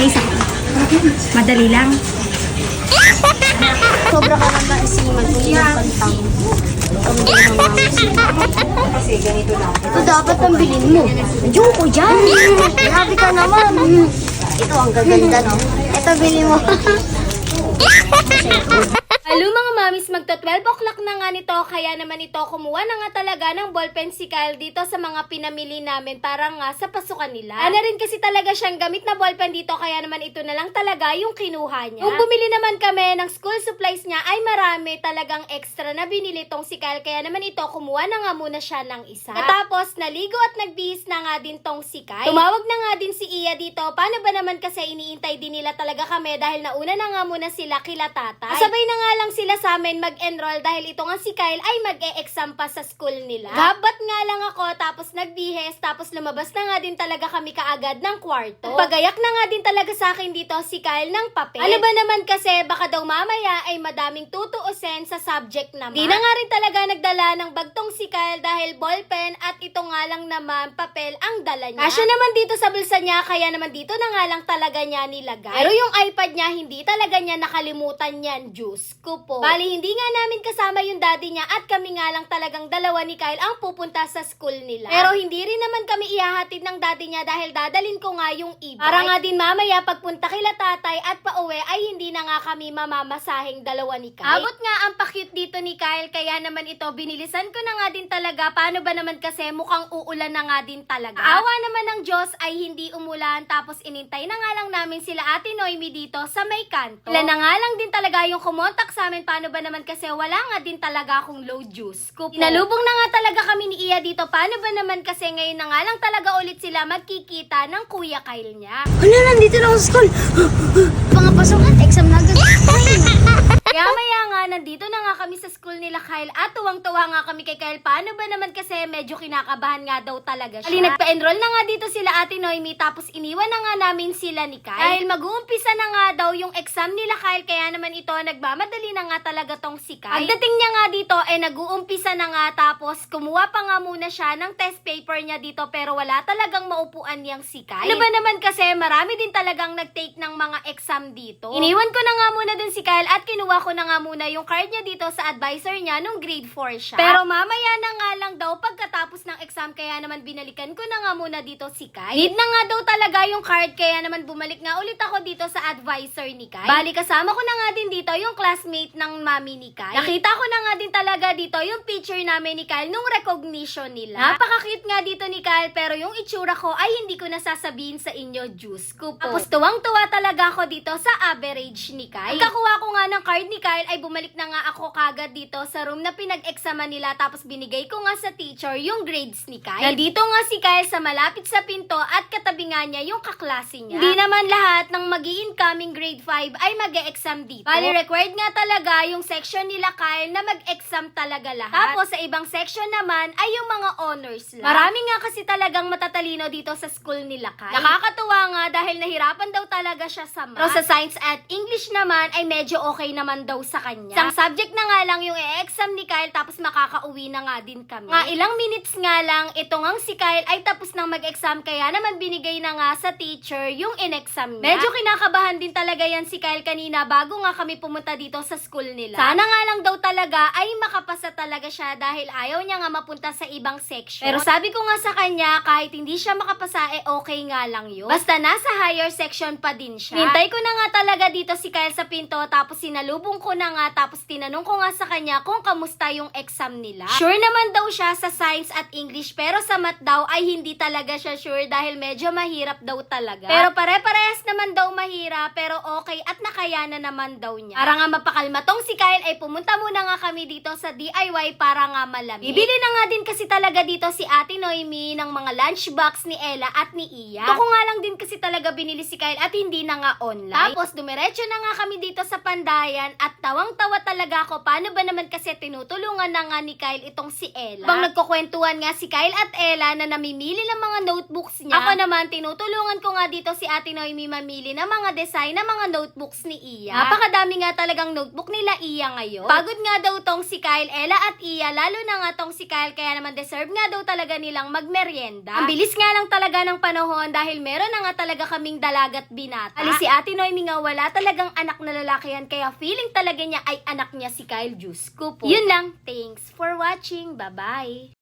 May isa. Madali lang. Sobra ka naman isiman kung yung kantang. Pambili ng mamis. Kasi ganito lang. Ito dapat ang bilhin mo. Diyon ko dyan. Grabe ka naman. Ito ang gaganda, no? Ito bili mo. Hello mga mamis, magto 12 o'clock na nga nito, kaya naman ito kumuha na nga talaga ng ballpen si Kyle dito sa mga pinamili namin para nga sa pasukan nila. Ano rin kasi talaga siyang gamit na ballpen dito, kaya naman ito na lang talaga yung kinuha niya. Kung bumili naman kami ng school supplies niya, ay marami talagang extra na binili tong si Kyle, kaya naman ito kumuha na nga muna siya ng isa. Tapos naligo at nagbihis na nga din tong si Kyle. Tumawag na nga din si Iya dito, paano ba naman kasi iniintay din nila talaga kami dahil nauna na nga muna sila kila tatay. Sabay na nga lang sila sa amin mag-enroll dahil ito nga si Kyle ay mag-e-exam pa sa school nila. Gabat nga lang ako tapos nagbihes tapos lumabas na nga din talaga kami kaagad ng kwarto. Pagayak na nga din talaga sa akin dito si Kyle ng papel. Ano ba naman kasi baka daw mamaya ay madaming tutuusin sa subject naman. Di na nga rin talaga nagdala ng bagtong si Kyle dahil ballpen at ito nga lang naman papel ang dala niya. Kasya naman dito sa bulsa niya kaya naman dito na nga lang talaga niya nilagay. Pero yung iPad niya hindi talaga niya nakalimutan yan, Diyos ko po. Bali, hindi nga namin kasama yung daddy niya at kami nga lang talagang dalawa ni Kyle ang pupunta sa school nila. Pero hindi rin naman kami ihahatid ng daddy niya dahil dadalin ko nga yung e-bike. Para nga din mamaya pagpunta kila tatay at pauwi ay hindi na nga kami mamamasahing dalawa ni Kyle. Abot nga ang pa-cute dito ni Kyle kaya naman ito binilisan ko na nga din talaga. Paano ba naman kasi mukhang uulan na nga din talaga. Awa naman ng Diyos ay hindi umulan tapos inintay na nga lang namin sila ate Noemi dito sa may kanto. Wala na nga lang din talaga yung kumontak sa amin. Paano ba naman kasi wala nga din talaga akong low juice. Kupo. Inalubong na nga talaga kami ni Iya dito. Paano ba naman kasi ngayon na nga lang talaga ulit sila magkikita ng kuya Kyle niya. Ano, nandito na ako sa school. Mga. Kaya maya nga, nandito na nga kami sa school nila Kyle at tuwang-tuwa nga kami kay Kyle. Paano ba naman kasi medyo kinakabahan nga daw talaga siya. Ali, nagpa-enroll na nga dito sila ate Noemi tapos iniwan na nga namin sila ni Kyle. Dahil mag-uumpisa na nga daw yung exam nila Kyle kaya naman ito nagmamadali na nga talaga tong si Kyle. Pagdating niya nga dito eh nag-uumpisa na nga tapos kumuha pa nga muna siya ng test paper niya dito pero wala talagang maupuan niyang si Kyle. Ano ba naman kasi marami din talagang nag-take ng mga exam dito. Iniwan ko na nga muna din si Kyle at kinuha ko na nga muna yung card niya dito sa advisor niya nung grade 4 siya. Pero mamaya na nga lang daw pagkatapos ng exam kaya naman binalikan ko na nga muna dito si Kyle. Need na nga daw talaga yung card kaya naman bumalik nga ulit ako dito sa advisor ni Kyle. Bali kasama ko na nga din dito yung classmate ng mami ni Kyle. Nakita ko na nga din talaga dito yung picture namin ni Kyle nung recognition nila. Napaka-cute nga dito ni Kyle pero yung itsura ko ay hindi ko nasasabihin sa inyo, juice ko po. Tapos tuwang-tuwa talaga ako dito sa average ni Kyle. Pagkakuha ko nga ng card ni Kyle ay bumalik na nga ako kagad dito sa room na pinag-examan nila tapos binigay ko nga sa teacher yung grades ni Kyle. Nandito nga si Kyle sa malapit sa pinto at katabi nga niya yung kaklase niya. Hindi naman lahat ng mag incoming grade 5 ay mag exam dito. Bali, required nga talaga yung section nila Kyle na mag-exam talaga lahat. Tapos sa ibang section naman ay yung mga honors lang. Marami nga kasi talagang matatalino dito sa school nila Kyle. Nakakatuwa nga dahil nahirapan daw talaga siya sa math. Pero sa science at English naman ay medyo okay naman daw sa kanya. Isang subject na nga lang yung e-exam ni Kyle tapos makakauwi na nga din kami. Nga ilang minutes nga lang, ito ngang si Kyle ay tapos nang mag-exam kaya naman binigay na nga sa teacher yung in-exam niya. Medyo kinakabahan din talaga yan si Kyle kanina bago nga kami pumunta dito sa school nila. Sana nga lang daw talaga ay makapasa talaga siya dahil ayaw niya nga mapunta sa ibang section. Pero sabi ko nga sa kanya, kahit hindi siya makapasa, eh okay nga lang yun. Basta nasa higher section pa din siya. Hintay ko na nga talaga dito si Kyle sa pinto, tapos sinalubong ko na nga, tapos tinanong ko nga sa kanya kung kamusta yung exam nila. Sure naman daw siya sa science at English, pero sa math daw ay hindi talaga siya sure dahil medyo mahirap daw talaga. Pero pare-parehas naman daw mahirap, pero okay at nakayanan naman daw niya. Para nga mapakalma tong si Kyle ay pumunta muna nga kami dito sa DIY para nga malamig. Bibili na nga din kasi talaga dito si Ate Noemi ng mga lunchbox ni Ella at ni Iya. Ito ko nga lang din kasi talaga binili si Kyle at hindi na nga online. Tapos dumiretso na nga kami dito sa Pandayan at tawang-tawa talaga ako. Paano ba naman kasi tinutulungan na nga ni Kyle itong si Ella? Bang nagkukwentuhan nga si Kyle at Ella na namimili ng mga notebooks niya. Ako naman, tinutulungan ko nga dito si Ate Noemi mamili ng mga design ng mga notebooks ni Iya. Napakadami nga talagang notebook nila Iya ngayon. Pagod nga daw tong si Kyle, Ella at Iya, lalo na nga tong si Kyle, kaya naman deserve nga daw talaga nilang magmeryenda. Ang bilis nga lang talaga ng panahon dahil meron na nga talaga kaming dalagat binata. Ali si Ate Noemi nga wala talagang anak na lalaki yan, kaya feeling talaga niya ay anak niya si Kyle Diyos ko po. Yun lang. Thanks for watching. Bye-bye.